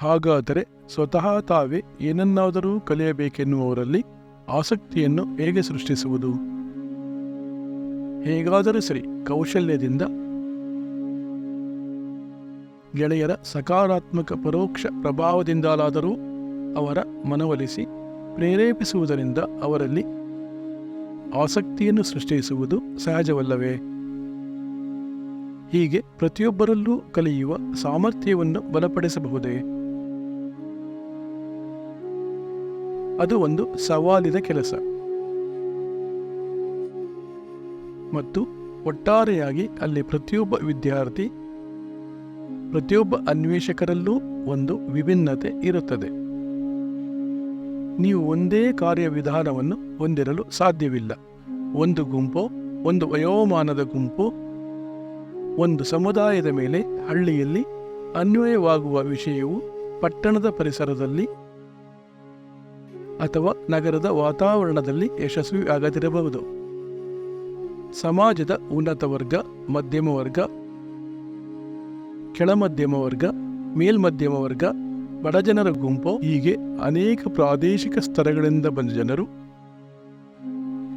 ಹಾಗಾದರೆ ಸ್ವತಃ ತಾವೇ ಏನನ್ನಾದರೂ ಕಲಿಯಬೇಕೆನ್ನುವವರಲ್ಲಿ ಆಸಕ್ತಿಯನ್ನು ಹೇಗೆ ಸೃಷ್ಟಿಸುವುದು? ಹೇಗಾದರೂ ಸರಿ, ಕೌಶಲ್ಯದಿಂದ ಗೆಳೆಯರ ಸಕಾರಾತ್ಮಕ ಪರೋಕ್ಷ ಪ್ರಭಾವದಿಂದಲಾದರೂ ಅವರ ಮನವೊಲಿಸಿ ಪ್ರೇರೇಪಿಸುವುದರಿಂದ ಅವರಲ್ಲಿ ಆಸಕ್ತಿಯನ್ನು ಸೃಷ್ಟಿಸುವುದು ಸಹಜವಲ್ಲವೇ? ಹೀಗೆ ಪ್ರತಿಯೊಬ್ಬರಲ್ಲೂ ಕಲಿಯುವ ಸಾಮರ್ಥ್ಯವನ್ನು ಬಲಪಡಿಸಬಹುದೇ? ಅದು ಒಂದು ಸವಾಲಿನ ಕೆಲಸ. ಮತ್ತು ಒಟ್ಟಾರೆಯಾಗಿ ಅಲ್ಲಿ ಪ್ರತಿಯೊಬ್ಬ ವಿದ್ಯಾರ್ಥಿ, ಪ್ರತಿಯೊಬ್ಬ ಅನ್ವೇಷಕರಲ್ಲೂ ಒಂದು ವಿಭಿನ್ನತೆ ಇರುತ್ತದೆ. ನೀವು ಒಂದೇ ಕಾರ್ಯವಿಧಾನವನ್ನು ಹೊಂದಿರಲು ಸಾಧ್ಯವಿಲ್ಲ. ಒಂದು ಗುಂಪು, ಒಂದು ವಯೋಮಾನದ ಗುಂಪು, ಒಂದು ಸಮುದಾಯದ ಮೇಲೆ ಹಳ್ಳಿಯಲ್ಲಿ ಅನ್ವಯವಾಗುವ ವಿಷಯವು ಪಟ್ಟಣದ ಪರಿಸರದಲ್ಲಿ ಅಥವಾ ನಗರದ ವಾತಾವರಣದಲ್ಲಿ ಯಶಸ್ವಿ ಆಗದಿರಬಹುದು ಸಮಾಜದ ಉನ್ನತ ವರ್ಗ, ಮಧ್ಯಮ ವರ್ಗ ಕೆಳಮಧ್ಯಮ ವರ್ಗ ಮೇಲ್ಮಧ್ಯಮ ವರ್ಗ ಬಡಜನರ ಗುಂಪು ಹೀಗೆ ಅನೇಕ ಪ್ರಾದೇಶಿಕ ಸ್ತರಗಳಿಂದ ಬಂದ ಜನರು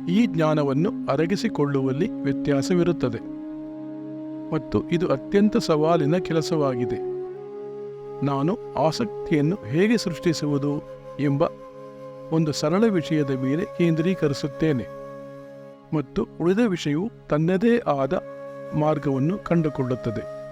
ಈ ಜ್ಞಾನವನ್ನು ಅರಗಿಸಿಕೊಳ್ಳುವಲ್ಲಿ ವ್ಯತ್ಯಾಸವಿರುತ್ತದೆ. ಮತ್ತು ಇದು ಅತ್ಯಂತ ಸವಾಲಿನ ಕೆಲಸವಾಗಿದೆ. ನಾನು ಆಸಕ್ತಿಯನ್ನು ಹೇಗೆ ಸೃಷ್ಟಿಸುವುದು ಎಂಬ ಒಂದು ಸರಳ ವಿಷಯದ ಮೇಲೆ ಕೇಂದ್ರೀಕರಿಸುತ್ತೇನೆ. ಮತ್ತು ಉಳಿದ ವಿಷಯವು ತನ್ನದೇ ಆದ ಮಾರ್ಗವನ್ನು ಕಂಡುಕೊಳ್ಳುತ್ತದೆ.